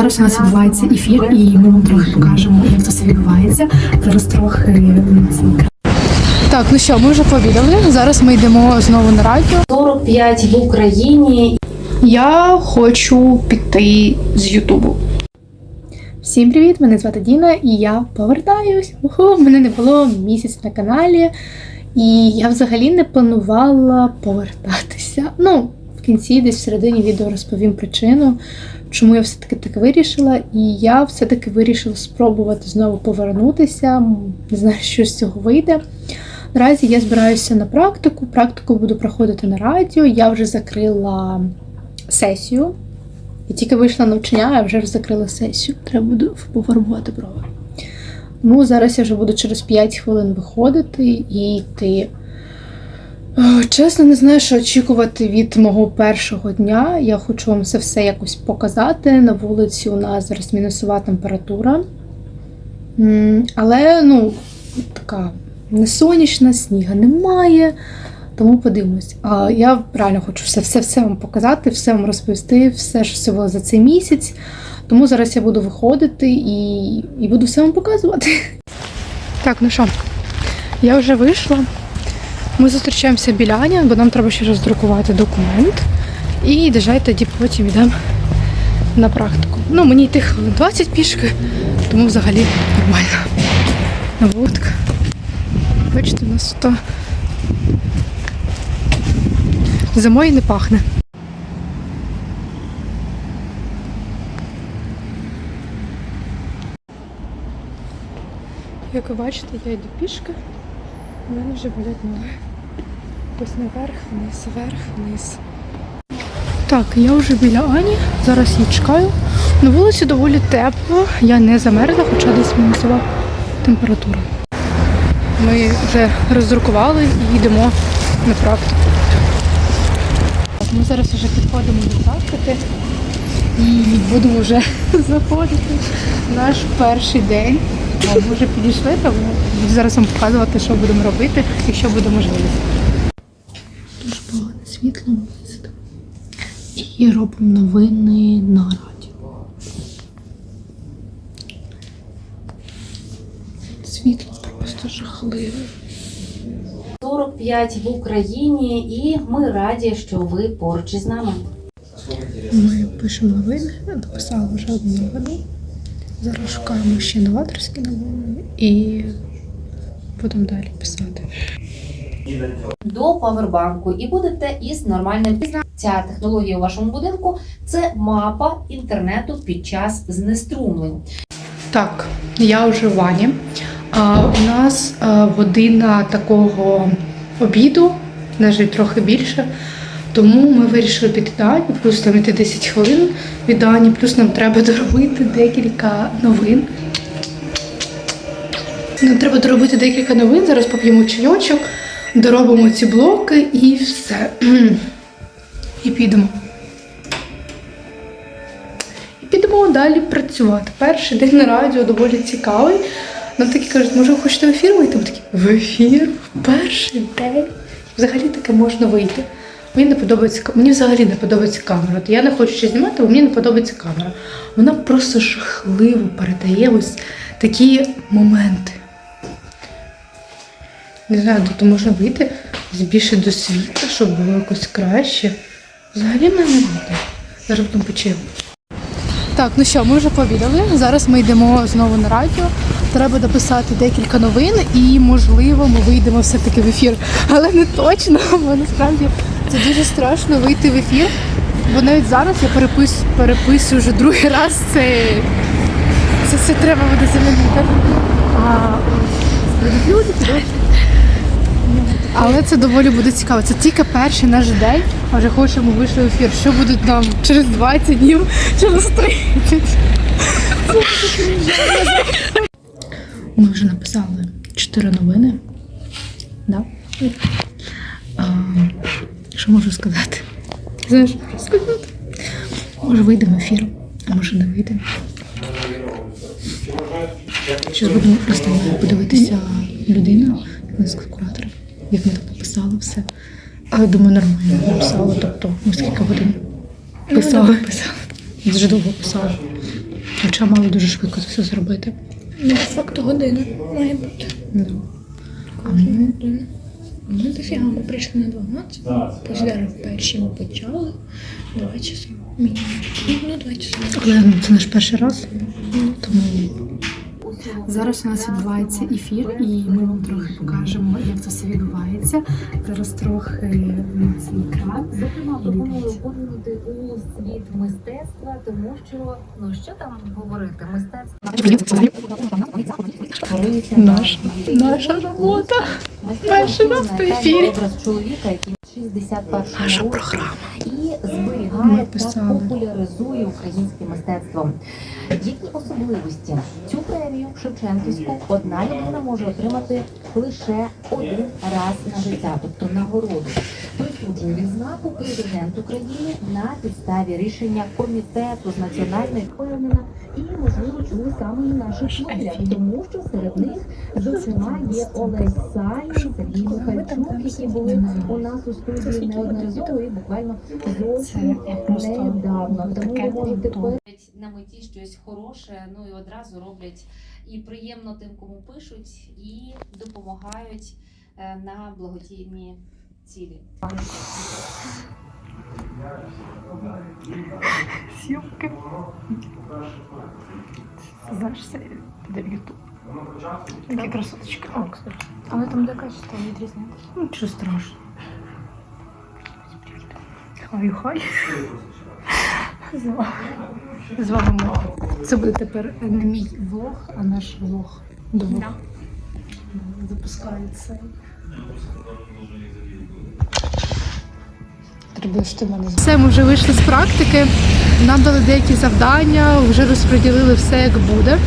Зараз у нас відбувається ефір, і ми вам трохи покажемо, як це все відбувається. Зараз трохи Так, ну що, ми вже пообідали. Зараз ми йдемо знову на радіо. 45 в Україні Я хочу піти з Ютубу. Всім привіт! Мене звати Діна, і я повертаюсь. Уху, мене не було місяць на каналі, і я взагалі не планувала повертатися. Ну, кінці, десь в середині відео розповім причину, чому я все-таки так вирішила. І я все-таки вирішила спробувати знову повернутися. Не знаю, що з цього вийде. Наразі я збираюся на практику. Практику буду проходити на радіо. Я вже закрила сесію. І тільки вийшла на навчання, я вже закрила сесію. Треба буде пофарбувати брови. Тому зараз я вже буду через 5 хвилин виходити і йти. Е, Чесно, не знаю, що очікувати від мого першого дня. Я хочу вам це все якось показати. На вулиці у нас зараз мінусова температура. Але, ну, така не сонячна, сніга немає. Тому подивимось. Я реально хочу все, все, все вам показати, все вам розповісти, все, що було за цей місяць. Тому зараз я буду виходити і, і буду все вам показувати. Так, ну що, я вже вийшла. Ми зустрічаємося біля Ані, бо нам треба ще роздрукувати документ. І держай тоді потім йдемо на практику. Ну, мені йти хвилин 20 пішки, тому взагалі нормально. Вот. Бачите, у нас тут Зимою не пахне. Як ви бачите, я йду пішки, у мене вже болять ноги. Ось наверх, вниз, вверх, вниз. Так, я вже біля Ані, зараз її чекаю. На вулиці доволі тепло, я не замерзла, хоча десь мінусова температура. Ми вже роздрукували і йдемо на практику. Ми зараз вже підходимо до практики і будемо вже заходити наш перший день. Ми вже підійшли, тому зараз вам показувати, що будемо робити і що буде можливість. Дуже погане і робимо новини на радіо. Світло просто жахливе. 45 в Україні, і ми раді, що ви поруч із нами. Ми пишемо новини, написала вже одну новину. Зараз шукаємо ще новаторські новини і будемо далі писати. До павербанку і будете із нормальним Ця технологія у вашому будинку це мапа інтернету під час знеструмлень. Так, я вже в вані. А, у нас а, година такого обіду, навіть трохи більше. Тому ми вирішили піти Дані, плюс там іти 10 хвилин від Дані, плюс нам треба доробити декілька новин. Нам треба доробити декілька новин. Зараз поп'ємо чайочок, доробимо ці блоки і все. І підемо. І підемо далі працювати. Перший день на радіо доволі цікавий. Нам такі кажуть, може, ви хочете в ефір вийти? Ми такі, в ефір? В перший день? Взагалі таке можна вийти. Мені не подобається мені взагалі не подобається камера. От я не хочу ще знімати, бо мені не подобається камера. Вона просто жахливо передає ось такі моменти. Не знаю, тут можна вийти більше до світла, щоб було якось краще. Взагалі мене не буде. Зараз будемо почив. Так, ну що, ми вже пообідали. Зараз ми йдемо знову на радіо. Треба дописати декілька новин і, можливо, ми вийдемо все-таки в ефір. Але не точно, бо насправді це дуже страшно вийти в ефір. Бо навіть зараз я перепис, переписую вже другий раз. Це, це, це треба буде замінити. А люди. Але це доволі буде цікаво. Це тільки перший наш день, а вже хочемо вийшли в ефір. Що буде нам через 20 днів, через 30? Ми вже написали 4 новини. Да? А, що можу сказати? Знаєш, сказати? Може вийдемо в ефір, а може не вийдемо. Зараз будемо просто подивитися людину, як нас куратор, як ми так написали все. Але думаю, нормально написала. Тобто, ми скільки годин писали, писали. Дуже довго писали. Хоча мали дуже швидко це все зробити. Ну, по факту година має бути. Да. А ми, ну, дофіга, ми прийшли на 12, поздарив перші ми почали. Два часа. Мінімум. Ну, два часа. Але ну, це наш перший раз, тому Зараз у нас відбувається ефір, і ми вам трохи покажемо, як це все відбувається. Зараз трохи на цей екран. Зокрема, пропоную поглянути у світ мистецтва, тому що ну що там говорити, мистецтво Наша- наша робота. Перший раз в ефірі. образ чоловіка, який в 61 наша програма. і зберігає та популяризує українське мистецтво. Які особливості цю премію Шевченківську одна людина може отримати лише один раз на життя, тобто нагороду. Присуджує відзнаку президент України на підставі рішення комітету з національної впевнена і можливо чули саме і наших тому що серед них зокрема є Олесь Сай, Сергій Михальчук, які були у нас у студії неодноразово і буквально зовсім недавно. Тому ви можете на меті щось хороше, ну і одразу роблять і приємно тим, кому пишуть, і допомагають е, на благодійні цілі. Зйомки. Знаєш, це піде в Ютуб. Такі красоточки. О, кстати. Але там де качество відрізняється. Нічого страшного. Хай, хай. З вами- ми. Це буде тепер Не мій влог, а наш влог. Двох. Запускається. Треба, що ти мене Все, ми вже вийшли з практики. Нам дали деякі завдання, вже розподілили все як буде.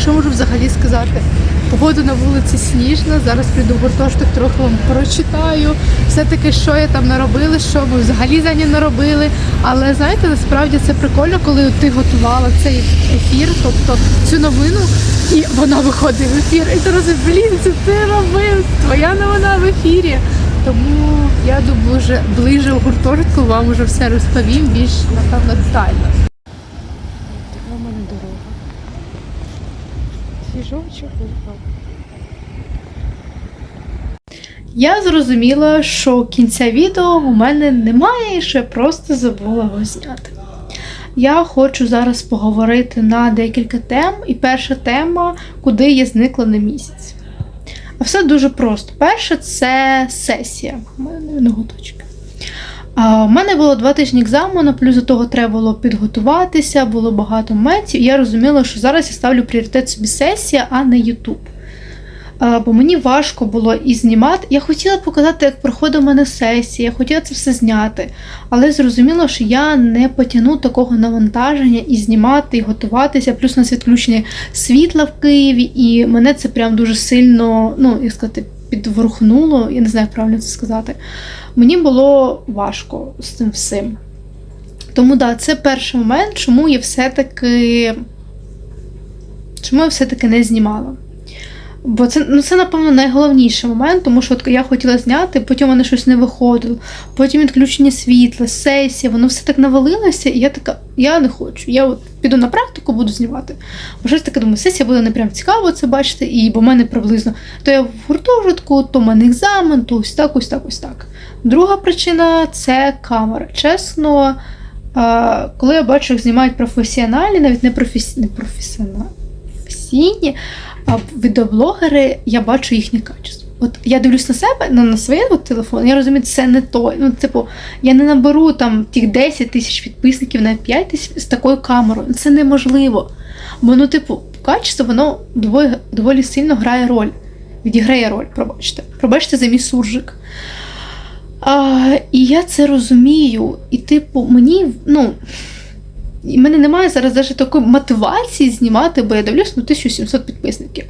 Що можу взагалі сказати? Погода на вулиці сніжна. Зараз прийду в гуртожиток, трохи вам прочитаю. Все-таки, що я там наробила, що ми взагалі за ним наробили. Але знаєте, насправді це прикольно, коли ти готувала цей ефір, тобто цю новину, і вона виходить в ефір. І ти розумієш, блін, це ти робив, твоя новина в ефірі. Тому я думаю, вже ближе у гуртожитку вам уже все розповім більш напевно детально. Така в мене дорога. Свіжочок. Я зрозуміла, що кінця відео у мене немає і що я просто забула його зняти. Я хочу зараз поговорити на декілька тем, і перша тема, куди я зникла на місяць. Все дуже просто. Перше це сесія. У мене ноготочки. У мене було два тижні екзамену, плюс до того треба було підготуватися, було багато моментів. І я розуміла, що зараз я ставлю пріоритет собі сесія, а не Ютуб. Бо мені важко було і знімати. Я хотіла показати, як проходить у мене сесія, я хотіла це все зняти. Але зрозуміла, що я не потягну такого навантаження і знімати, і готуватися. Плюс у нас відключення світла в Києві, і мене це прям дуже сильно, ну, як сказати, підворухнуло, я не знаю, як правильно це сказати. Мені було важко з цим всім. Тому да, це перший момент, чому я все-таки. Чому я все-таки не знімала. Бо це, ну, це, напевно, найголовніший момент, тому що от я хотіла зняти, потім мене щось не виходило, потім відключення світла, сесія, воно все так навалилося, і я така, я не хочу. Я от піду на практику, буду знімати. Бо щось таке думаю, сесія буде не прям цікаво це бачити, і бо в мене приблизно то я в гуртожитку, то в мене екзамен, то ось так, ось так, ось так. Друга причина це камера. Чесно, коли я бачу, як знімають професіоналі, навіть не, професі... не професіоналі, професійні відеоблогери, я бачу їхнє качество. От я дивлюсь на себе, ну, на своє от телефон, я розумію, це не той. Ну, типу, я не наберу там тих 10 тисяч підписників на 5 тисяч з такою камерою. Це неможливо. Бо, ну, типу, качество, воно доволі, доволі сильно грає роль. Відіграє роль, пробачте. Пробачте за мій суржик. А, і я це розумію. І, типу, мені, ну. І в мене немає зараз навіть такої мотивації знімати, бо я дивлюсь ну, 1700 підписників.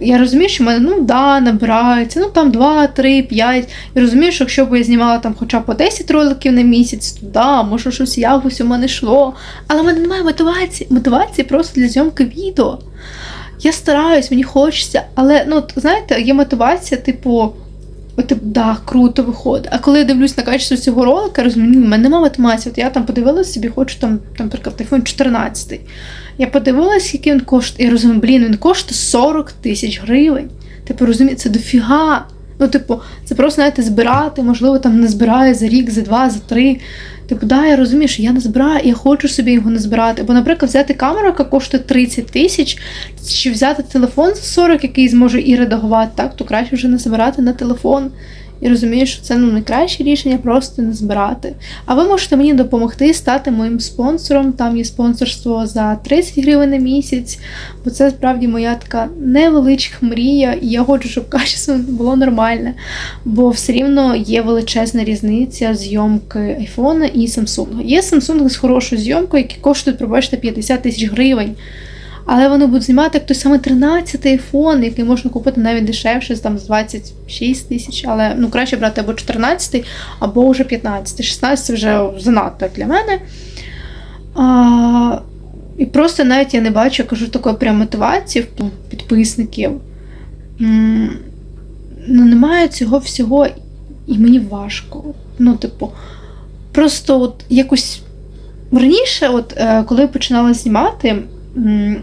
Я розумію, що в мене ну да, набирається, ну там 2, 3, 5. І розумію, що якщо б я знімала там хоча б по 10 роликів на місяць, то да, може щось якось у мене йшло. Але в мене немає мотивації. Мотивації просто для зйомки відео. Я стараюсь, мені хочеться, але ну, знаєте, є мотивація, типу, От, типу, да, круто виходить. А коли я дивлюсь на качество цього ролика, розумію, в мене нема математики. От я там подивилася собі, хочу там, там, наприклад, iPhone 14. Я подивилася, який він коштує. Я розумію, блін, він коштує 40 тисяч гривень. Типу, розумію, це дофіга. Ну, типу, це просто, знаєте, збирати, можливо, там не збираю за рік, за два, за три. Типу, да, я розумію, що я не збираю, я хочу собі його не збирати. Бо, наприклад, взяти камеру, яка коштує 30 тисяч, чи взяти телефон за 40, який зможе і редагувати, так, то краще вже не збирати на телефон. І розумію, що це ну, найкраще рішення просто не збирати. А ви можете мені допомогти стати моїм спонсором. Там є спонсорство за 30 гривень на місяць, бо це справді моя така невеличка мрія, і я хочу, щоб качество було нормальне. Бо все рівно є величезна різниця зйомки айфона і Samsung. Є Samsung з хорошою зйомкою, які коштують, пробачте, 50 тисяч гривень. Але вони будуть знімати як той самий 13 айфон, який можна купити навіть дешевше, там з 26 тисяч. Але ну краще брати або 14, або вже 15. 16 це вже занадто для мене. А, і просто навіть я не бачу, я кажу, такої прям мотивації в підписників. Ну, немає цього всього, і мені важко. Ну, типу, просто от якось раніше, от е, коли я починала знімати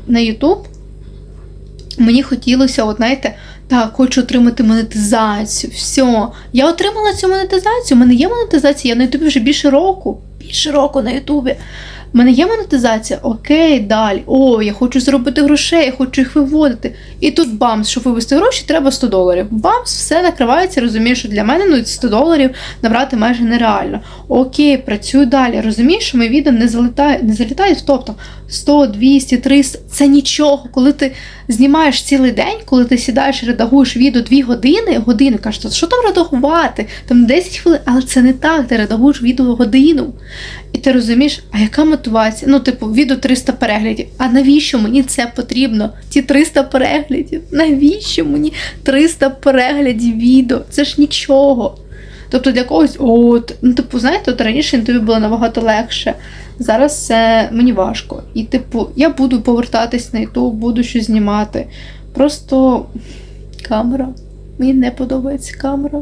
на YouTube, мені хотілося, от знаєте, так, хочу отримати монетизацію. Все. Я отримала цю монетизацію. У мене є монетизація, я на Ютубі вже більше року. Більше року на Ютубі. У мене є монетизація, окей, далі. О, я хочу заробити грошей, я хочу їх виводити. І тут бамс, щоб вивести гроші, треба 100 доларів. Бамс, все накривається, розумію, що для мене ну, 100 доларів набрати майже нереально. Окей, працюю далі. Розумію, що мої відео не залітають, не залітають в топ там 100, 200, 300. Це нічого. Коли ти знімаєш цілий день, коли ти сідаєш редагуєш відео 2 години, годину кажеш, що там редагувати? Там 10 хвилин, але це не так, ти редагуєш відео годину. І ти розумієш, а яка мотивація? Ну, типу, відео 300 переглядів. А навіщо мені це потрібно? Ті 300 переглядів. Навіщо мені 300 переглядів відео? Це ж нічого. Тобто для когось, от, ну, типу, знаєте, от раніше тобі було набагато легше. Зараз це мені важко. І, типу, я буду повертатись на YouTube, буду щось знімати. Просто камера. Мені не подобається камера.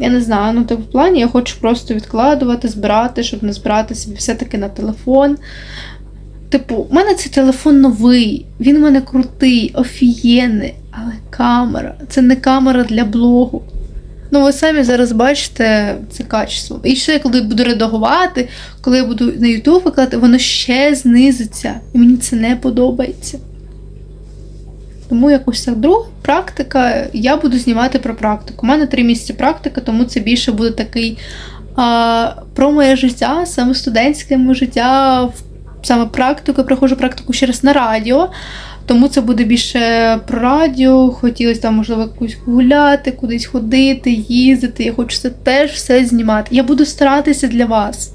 Я не знаю, ну так в плані я хочу просто відкладувати, збирати, щоб не збирати собі все-таки на телефон. Типу, у мене цей телефон новий, він у мене крутий, офігенний, але камера це не камера для блогу. Ну, ви самі зараз бачите це качество. І ще коли буду редагувати, коли я буду на YouTube викладати, воно ще знизиться. І мені це не подобається. Тому якось так друга практика. Я буду знімати про практику. У мене три місяці практика, тому це більше буде такий а, про моє життя, саме студентське моє життя, саме практику. Я проходжу практику ще раз на радіо. Тому це буде більше про радіо. Хотілося там, можливо, якусь гуляти, кудись ходити, їздити. Я хочу це теж все знімати. Я буду старатися для вас.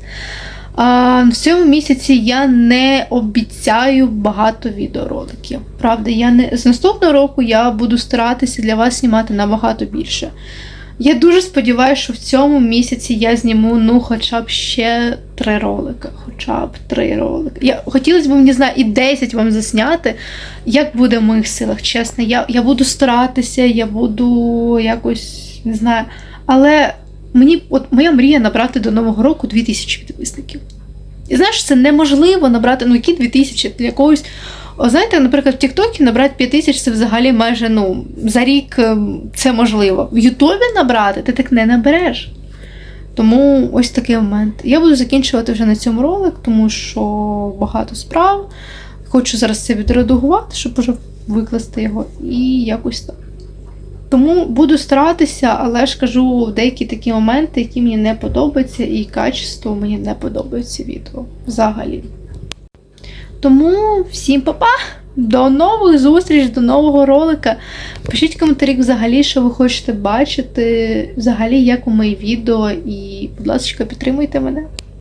А, в цьому місяці я не обіцяю багато відеороликів. Правда, я не з наступного року я буду старатися для вас знімати набагато більше. Я дуже сподіваюся, що в цьому місяці я зніму ну хоча б ще три ролики. Хоча б три ролики. Я хотілося б мені знаю, і 10 вам засняти. Як буде в моїх силах, чесно. Я, я буду старатися, я буду якось не знаю. Але мені, от моя мрія набрати до Нового року 2000 підписників. І знаєш, це неможливо набрати, ну які 2000 для когось. О, знаєте, наприклад, в Тіктокі набрати 5000 це взагалі майже ну, за рік ем, це можливо. В Ютубі набрати ти так не набереш. Тому ось такий момент. Я буду закінчувати вже на цьому ролик, тому що багато справ. Хочу зараз це відредагувати, щоб вже викласти його і якось так. Тому буду старатися, але ж кажу деякі такі моменти, які мені не подобаються, і качество мені не подобається відео взагалі. Тому всім па-па! До нових зустріч, до нового ролика. Пишіть коментарі взагалі, що ви хочете бачити, взагалі, як у мої відео, і, будь ласка, підтримуйте мене.